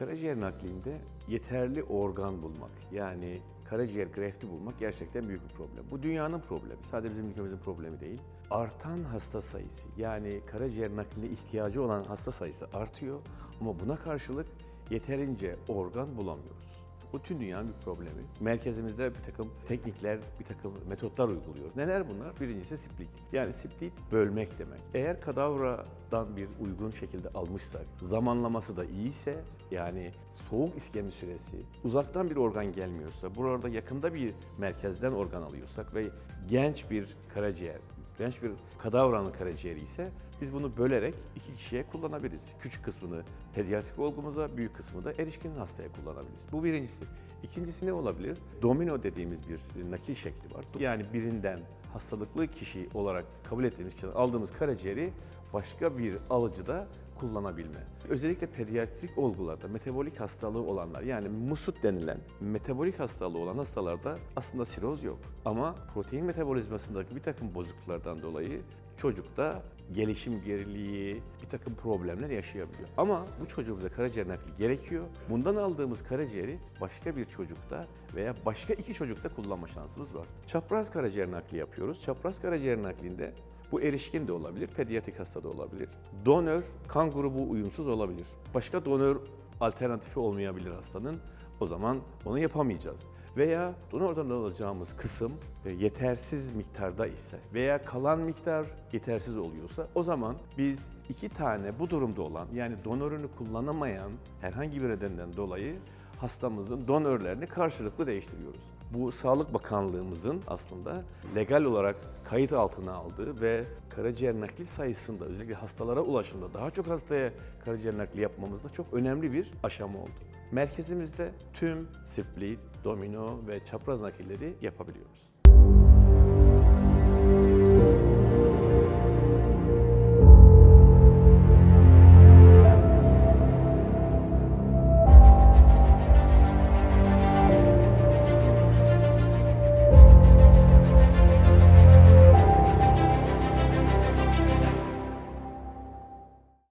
Karaciğer naklinde yeterli organ bulmak yani karaciğer grefti bulmak gerçekten büyük bir problem. Bu dünyanın problemi. Sadece bizim ülkemizin problemi değil. Artan hasta sayısı yani karaciğer nakline ihtiyacı olan hasta sayısı artıyor ama buna karşılık yeterince organ bulamıyoruz. Bu tüm dünyanın bir problemi. Merkezimizde bir takım teknikler, bir takım metotlar uyguluyoruz. Neler bunlar? Birincisi split. Yani split bölmek demek. Eğer kadavradan bir uygun şekilde almışsak, zamanlaması da iyiyse, yani soğuk iskemi süresi, uzaktan bir organ gelmiyorsa, burada yakında bir merkezden organ alıyorsak ve genç bir karaciğer, genç bir kadavranın karaciğeri ise biz bunu bölerek iki kişiye kullanabiliriz. Küçük kısmını pediatrik olgumuza, büyük kısmını da erişkin hastaya kullanabiliriz. Bu birincisi. İkincisi ne olabilir? Domino dediğimiz bir nakil şekli var. Yani birinden hastalıklı kişi olarak kabul ettiğimiz kişiden aldığımız karaciğeri başka bir alıcıda kullanabilme. Özellikle pediatrik olgularda metabolik hastalığı olanlar yani musut denilen metabolik hastalığı olan hastalarda aslında siroz yok. Ama protein metabolizmasındaki bir takım bozukluklardan dolayı çocukta gelişim geriliği, bir takım problemler yaşayabiliyor. Ama bu çocuğumuza karaciğer nakli gerekiyor. Bundan aldığımız karaciğeri başka bir çocukta veya başka iki çocukta kullanma şansımız var. Çapraz karaciğer nakli yapıyoruz. Çapraz karaciğer naklinde bu erişkin de olabilir, pediatrik hasta da olabilir. Donör kan grubu uyumsuz olabilir. Başka donör alternatifi olmayabilir hastanın. O zaman onu yapamayacağız. Veya donordan alacağımız kısım e, yetersiz miktarda ise veya kalan miktar yetersiz oluyorsa o zaman biz iki tane bu durumda olan yani donörünü kullanamayan herhangi bir nedenden dolayı hastamızın donörlerini karşılıklı değiştiriyoruz. Bu Sağlık Bakanlığımızın aslında legal olarak kayıt altına aldığı ve karaciğer nakli sayısında özellikle hastalara ulaşımda daha çok hastaya karaciğer nakli yapmamızda çok önemli bir aşama oldu. Merkezimizde tüm split, domino ve çapraz nakilleri yapabiliyoruz.